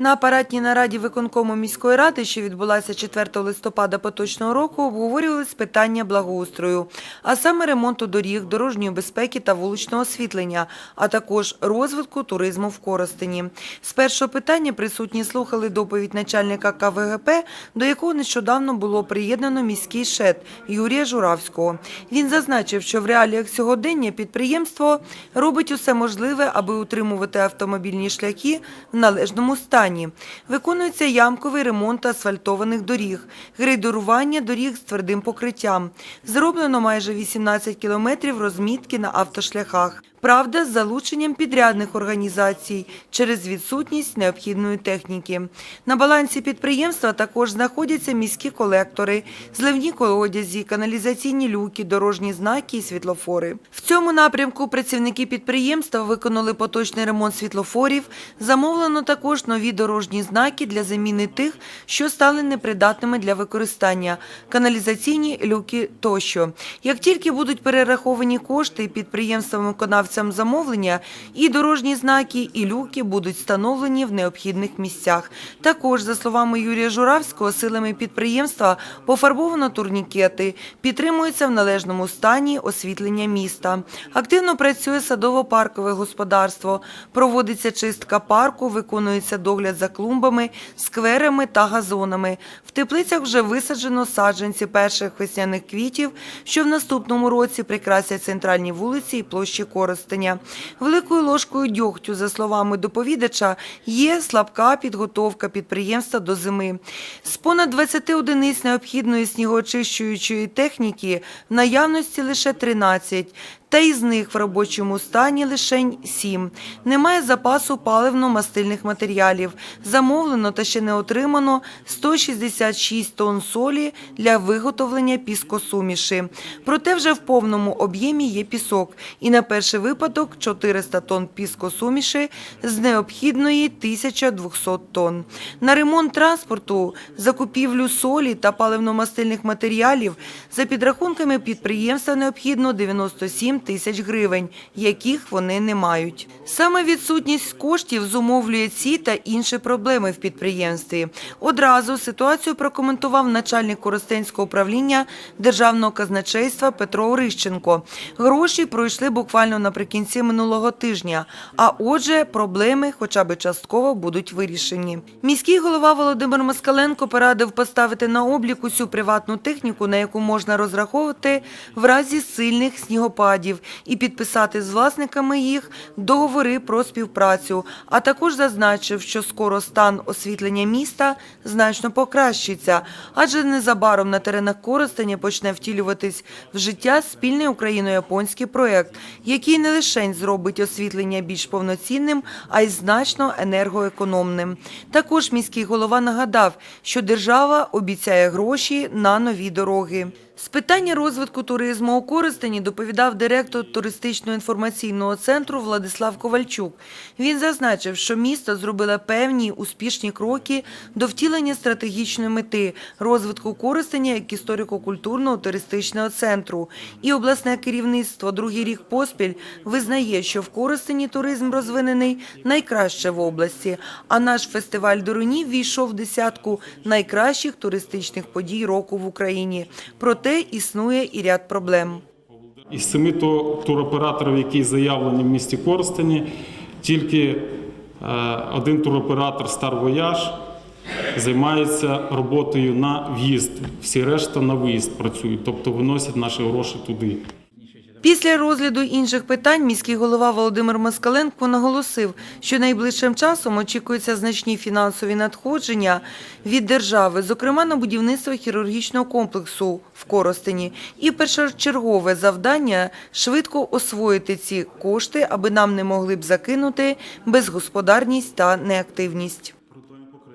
На апаратній нараді виконкому міської ради, що відбулася 4 листопада поточного року, обговорювалися питання благоустрою, а саме ремонту доріг, дорожньої безпеки та вуличного освітлення, а також розвитку туризму в Коростені. З першого питання присутні слухали доповідь начальника КВГП, до якого нещодавно було приєднано міський шед Юрія Журавського. Він зазначив, що в реаліях сьогодення підприємство робить усе можливе, аби утримувати автомобільні шляхи в належному стані. Виконується ямковий ремонт асфальтованих доріг, грейдерування доріг з твердим покриттям. Зроблено майже 18 кілометрів розмітки на автошляхах. Правда, з залученням підрядних організацій через відсутність необхідної техніки. На балансі підприємства також знаходяться міські колектори, зливні колодязі, каналізаційні люки, дорожні знаки і світлофори. В цьому напрямку працівники підприємства виконали поточний ремонт світлофорів. Замовлено також нові дорожні знаки для заміни тих, що стали непридатними для використання, каналізаційні люки тощо. Як тільки будуть перераховані кошти підприємствам виконавцям замовлення, і дорожні знаки, і люки будуть встановлені в необхідних місцях. Також, за словами Юрія Журавського, силами підприємства пофарбовано турнікети, підтримується в належному стані освітлення міста. Активно працює садово-паркове господарство, проводиться чистка парку, виконується догляд за клумбами, скверами та газонами. В теплицях вже висаджено саджанці перших весняних квітів, що в наступному році прикрасять центральні вулиці і площі Коростеня. Великою ложкою дьогтю, за словами доповідача, є слабка підготовка підприємства до зими. З понад 20 одиниць необхідної снігоочищуючої техніки в наявності лише 13, та із них в робочому стані лише 7. Немає запасу паливно-мастильних матеріалів. Замовлено та ще не отримано 166 тонн солі для виготовлення піскосуміші. Проте вже в повному об'ємі є пісок. І на перший випадок 400 тонн піскосуміші з необхідної 1200 тонн. На ремонт транспорту, закупівлю солі та паливно-мастильних матеріалів за підрахунками підприємства необхідно 97 тисяч гривень, яких вони не мають. Саме відсутність коштів зумовлює ці та інші проблеми в підприємстві. Одразу ситуацію прокоментував начальник Коростенського управління Державного казначейства Петро Орищенко. Гроші пройшли буквально наприкінці минулого тижня, а отже, проблеми хоча б частково будуть вирішені. Міський голова Володимир Москаленко порадив поставити на облік усю приватну техніку, на яку можна розраховувати в разі сильних снігопадів, і підписати з власниками їх договори про співпрацю. А також зазначив, що скоро стан освітлення міста значно покращиться, адже незабаром на теренах Коростеня почне втілюватись в життя спільний україно-японський проект, який не лише зробить освітлення більш повноцінним, а й значно енергоекономним. Також міський голова нагадав, що держава обіцяє гроші на нові дороги. З питання розвитку туризму у Коростені доповідав директор туристично-інформаційного центру Владислав Ковальчук. Він зазначив, що місто зробило певні успішні кроки до втілення стратегічної мети розвитку Коростеня як історико-культурного туристичного центру. І обласне керівництво другий рік поспіль визнає, що в Коростені туризм розвинений найкраще в області, а наш фестиваль Доронів війшов в десятку найкращих туристичних подій року в Україні. Проте існує і ряд проблем. Із семи то- туроператорів, які заявлені в місті Коростені, тільки е, один туроператор Star Voyage займається роботою на в'їзд. Всі решта на виїзд працюють, тобто виносять наші гроші туди. Після розгляду інших питань міський голова Володимир Москаленко наголосив, що найближчим часом очікуються значні фінансові надходження від держави, зокрема на будівництво хірургічного комплексу в Коростені. І першочергове завдання швидко освоїти ці кошти, аби нам не могли б закинути безгосподарність та неактивність.